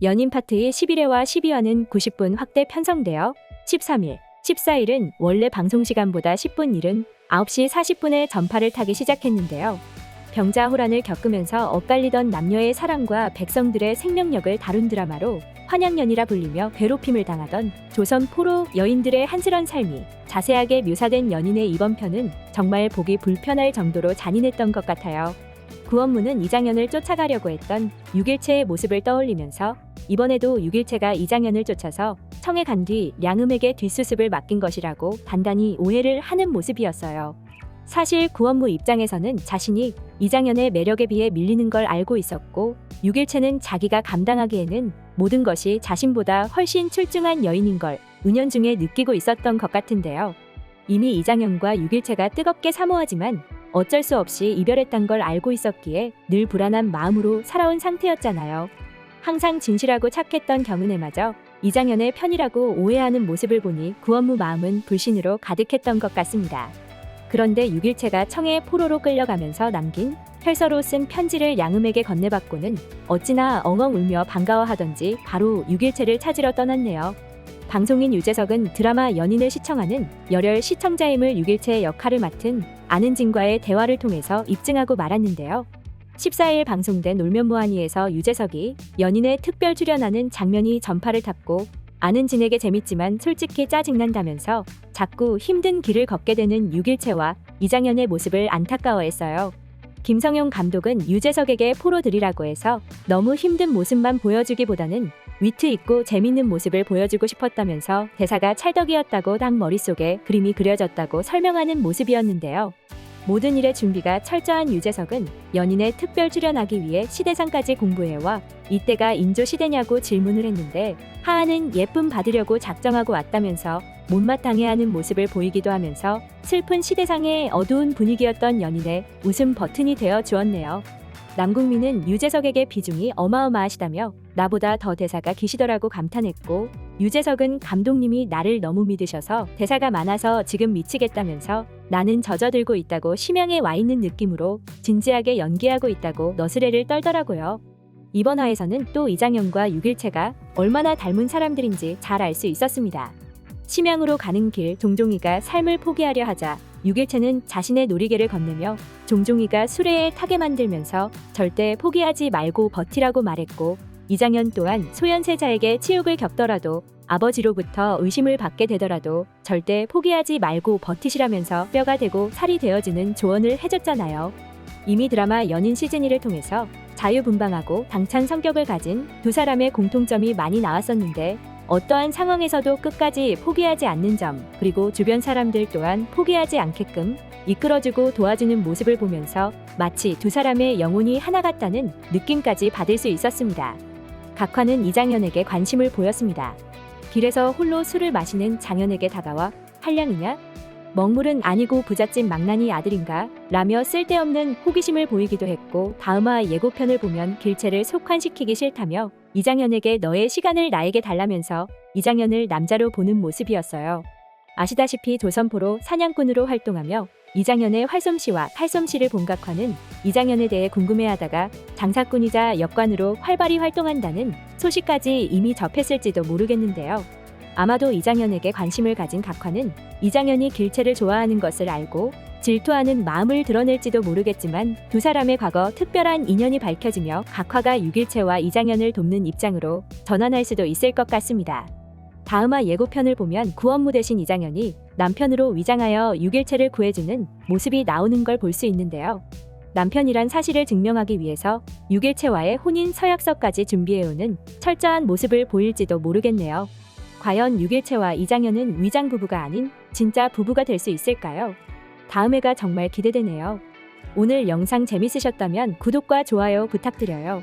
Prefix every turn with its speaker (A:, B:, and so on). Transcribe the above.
A: 연인 파트의 11회와 12화는 90분 확대 편성되어 13일, 14일은 원래 방송 시간보다 10분 이른 9시 40분에 전파를 타기 시작했는데요. 병자 호란을 겪으면서 엇갈리던 남녀의 사랑과 백성들의 생명력을 다룬 드라마로 환양연이라 불리며 괴롭힘을 당하던 조선 포로 여인들의 한스런 삶이 자세하게 묘사된 연인의 이번 편은 정말 보기 불편할 정도로 잔인했던 것 같아요. 구원무는 이장현을 쫓아가려고 했던 6일체의 모습을 떠올리면서 이번에도 6일체가 이장현을 쫓아서 청에 간 뒤 량음에게 뒷수습을 맡긴 것이라고 단단히 오해를 하는 모습이었어요. 사실 구원무 입장에서는 자신이 이장현의 매력에 비해 밀리는 걸 알고 있었고 6일체는 자기가 감당하기에는 모든 것이 자신보다 훨씬 출중한 여인인 걸 은연중에 느끼고 있었던 것 같은데요. 이미 이장현과 6일체가 뜨겁게 사모하지만 어쩔 수 없이 이별했단 걸 알고 있었기에 늘 불안한 마음으로 살아온 상태였잖아요. 항상 진실하고 착했던 경은애마저 이장현의 편이라고 오해하는 모습을 보니 구원무 마음은 불신으로 가득했던 것 같습니다. 그런데 6일체가 청의 포로로 끌려가면서 남긴 혈서로 쓴 편지를 양음에게 건네받고는 어찌나 엉엉 울며 반가워하던지 바로 6일체를 찾으러 떠났네요. 방송인 유재석은 드라마 연인을 시청하는 열혈 시청자임을 6일체의 역할을 맡은 아는 진과의 대화를 통해서 입증하고 말았는데요. 14일 방송된 놀면무한이에서 유재석이 연인의 특별 출연하는 장면이 전파를 탔고 아는 진에게 재밌지만 솔직히 짜증난다면서 자꾸 힘든 길을 걷게 되는 6일체와 이장현의 모습을 안타까워했어요. 김성용 감독은 유재석에게 포로 들이라고 해서 너무 힘든 모습만 보여주기보다는 위트 있고 재밌는 모습을 보여주고 싶었다면서 대사가 찰떡이었다고 딱 머릿속에 그림이 그려졌다고 설명하는 모습이었는데요. 모든 일의 준비가 철저한 유재석은 연인의 특별 출연하기 위해 시대상까지 공부해와 이때가 인조 시대냐고 질문을 했는데 하하는 예쁨 받으려고 작정하고 왔다면서 못마땅해하는 모습을 보이기도 하면서 슬픈 시대상의 어두운 분위기였던 연인의 웃음 버튼이 되어 주었네요. 남궁민은 유재석에게 비중이 어마어마하시다며 나보다 더 대사가 기시더라고 감탄했고 유재석은 감독님이 나를 너무 믿으셔서 대사가 많아서 지금 미치겠다면서 나는 젖어들고 있다고 심양에 와 있는 느낌으로 진지하게 연기하고 있다고 너스레를 떨더라고요. 이번 화에서는 또 이장현과 6일체가 얼마나 닮은 사람들인지 잘 알 수 있었습니다. 심양으로 가는 길 종종이가 삶을 포기하려 하자 6일체는 자신의 놀이개를 건네며 종종이가 수레에 타게 만들면서 절대 포기하지 말고 버티라고 말했고 이장현 또한 소현세자에게 치욕을 겪더라도 아버지로부터 의심을 받게 되더라도 절대 포기하지 말고 버티시라면서 뼈가 되고 살이 되어지는 조언을 해줬잖아요. 이미 드라마 연인 시즌 1을 통해서 자유분방하고 당찬 성격을 가진 두 사람의 공통점이 많이 나왔었는데 어떠한 상황에서도 끝까지 포기하지 않는 점, 그리고 주변 사람들 또한 포기하지 않게끔 이끌어주고 도와주는 모습을 보면서 마치 두 사람의 영혼이 하나 같다는 느낌까지 받을 수 있었습니다. 각화는 이장현에게 관심을 보였습니다. 길에서 홀로 술을 마시는 장현에게 다가와 한량이냐? 먹물은 아니고 부잣집 망나니 아들인가? 라며 쓸데없는 호기심을 보이기도 했고 다음화 예고편을 보면 길체를 속환시키기 싫다며 이장현에게 너의 시간을 나에게 달라면서 이장현을 남자로 보는 모습이었어요. 아시다시피 조선포로 사냥꾼으로 활동하며 이장현의 활솜씨와 탈솜씨를 본 각화는 이장현에 대해 궁금해하다가 장사꾼이자 역관으로 활발히 활동한다는 소식까지 이미 접했을지도 모르겠는데요. 아마도 이장현에게 관심을 가진 각화는 이장현이 길체를 좋아하는 것을 알고 질투하는 마음을 드러낼지도 모르겠지만 두 사람의 과거 특별한 인연이 밝혀지며 각화가 6일체와 이장현을 돕는 입장으로 전환할 수도 있을 것 같습니다. 다음화 예고편을 보면 구원무 대신 이장현이 남편으로 위장하여 6일체를 구해주는 모습이 나오는 걸 볼 수 있는데요. 남편이란 사실을 증명하기 위해서 6일체와의 혼인 서약서까지 준비해오는 철저한 모습을 보일지도 모르겠네요. 과연 6일체와 이장현은 위장 부부가 아닌 진짜 부부가 될 수 있을까요? 다음 회가 정말 기대되네요. 오늘 영상 재밌으셨다면 구독과 좋아요 부탁드려요.